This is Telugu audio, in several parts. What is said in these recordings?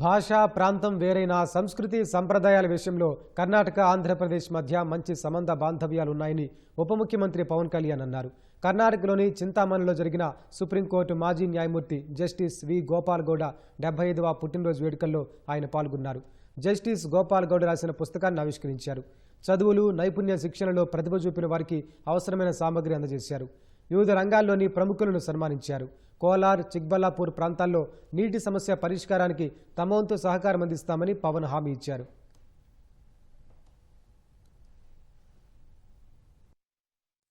భాష ప్రాంతం వేరైన సంస్కృతి సంప్రదాయాల విషయంలో కర్ణాటక ఆంధ్రప్రదేశ్ మధ్య మంచి సంబంధ బాంధవ్యాలున్నాయని ఉప ముఖ్యమంత్రి పవన్ కళ్యాణ్ అన్నారు. కర్ణాటకలోని చింతామణిలో జరిగిన సుప్రీంకోర్టు మాజీ న్యాయమూర్తి జస్టిస్ వి. గోపాల్ గౌడ డెబ్బై ఐదవ పుట్టినరోజు వేడుకల్లో ఆయన పాల్గొన్నారు. జస్టిస్ గోపాల్ గౌడ రాసిన పుస్తకాన్ని ఆవిష్కరించారు. చదువులు నైపుణ్య శిక్షణలో ప్రతిభ చూపిన వారికి అవసరమైన సామగ్రి అందజేశారు. వివిధ రంగాల్లోని ప్రముఖులను సన్మానించారు. కోలార్ చిక్బల్లాపూర్ ప్రాంతాల్లో నీటి సమస్య పరిష్కారానికి తమ వంతు సహకారం అందిస్తామని పవన్ హామీ ఇచ్చారు.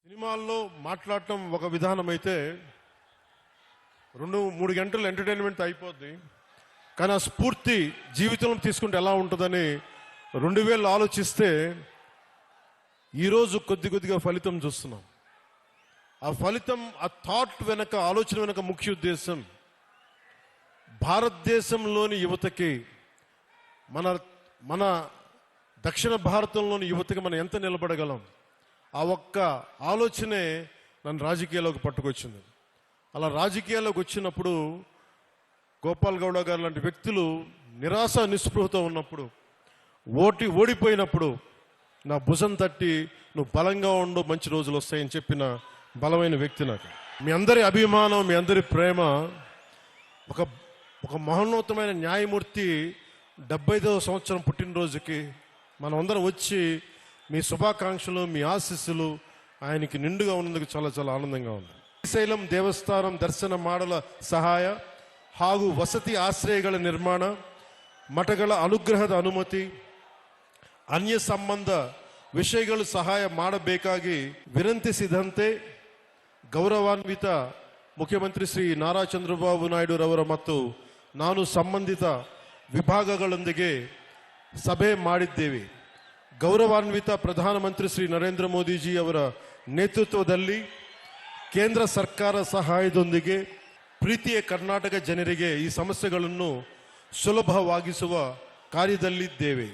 సినిమాల్లో మాట్లాడటం ఒక విధానం అయితే రెండు మూడు గంటలు ఎంటర్టైన్మెంట్ అయిపోద్ది. కానీ ఆ స్ఫూర్తి జీవితంలో తీసుకుంటే ఎలా ఉంటుందని రెండు వేలు ఆలోచిస్తే ఈరోజు కొద్ది కొద్దిగా ఫలితం చూస్తున్నాం. ఆ ఫలితం ఆ థాట్ వెనక ఆలోచన వెనక ముఖ్య ఉద్దేశం. భారతదేశంలోని యువతకి మన మన దక్షిణ భారతంలోని యువతకి మనం ఎంత నిలబడగలం? ఆ ఒక్క ఆలోచనే నన్ను రాజకీయాల్లోకి పట్టుకొచ్చింది. అలా రాజకీయాల్లోకి వచ్చినప్పుడు గోపాల్ గౌడ గారు లాంటి వ్యక్తులు నిరాశ నిస్పృహతో ఉన్నప్పుడు ఓటి ఓడిపోయినప్పుడు నా భుజం తట్టి నువ్వు బలంగా ఉండు మంచి రోజులు వస్తాయని చెప్పిన బలమైన వ్యక్తి నాకు మీ అందరి అభిమానం మీ అందరి ప్రేమ ఒక ఒక మహోన్నతమైన న్యాయమూర్తి డెబ్బై ఐదవ సంవత్సరం పుట్టినరోజుకి మనం అందరం వచ్చి మీ శుభాకాంక్షలు మీ ఆశీస్సులు ఆయనకి నిండుగా ఉన్నందుకు చాలా చాలా ఆనందంగా ఉంది ಶ್ರೀಶೈಲಂ ದೇವಸ್ಥಾನಂ ದರ್ಶನ ಮಾಡಲ ಸಹಾಯ ಹಾಗೂ ವಸತಿ ಆಶ್ರಯಗಳ ನಿರ್ಮಾಣ ಮಠಗಳ ಅನುಗ್ರಹದ ಅನುಮತಿ ಅನ್ಯ ಸಂಬಂಧ ವಿಷಯಗಳು ಸಹಾಯ ಮಾಡಬೇಕಾಗಿ ವಿನಂತಿಸಿದಂತೆ ಗೌರವಾನ್ವಿತ ಮುಖ್ಯಮಂತ್ರಿ ಶ್ರೀ ನಾರಾ ಚಂದ್ರಬಾಬು ನಾಯ್ಡು ರವರ ಮತ್ತು ನಾನು ಸಂಬಂಧಿತ ವಿಭಾಗಗಳೊಂದಿಗೆ ಸಭೆ ಮಾಡಿದ್ದೇವೆ. ಗೌರವಾನ್ವಿತ ಪ್ರಧಾನಮಂತ್ರಿ ಶ್ರೀ ನರೇಂದ್ರ ಮೋದಿಜಿ ಅವರ ನೇತೃತ್ವದಲ್ಲಿ ಕೇಂದ್ರ ಸರ್ಕಾರ ಸಹಾಯದೊಂದಿಗೆ ಪ್ರೀತಿಯ ಕರ್ನಾಟಕ ಜನರಿಗೆ ಈ ಸಮಸ್ಯೆಗಳನ್ನು ಸುಲಭವಾಗಿಸುವ ಕಾರ್ಯದಲ್ಲಿದ್ದೇವೆ.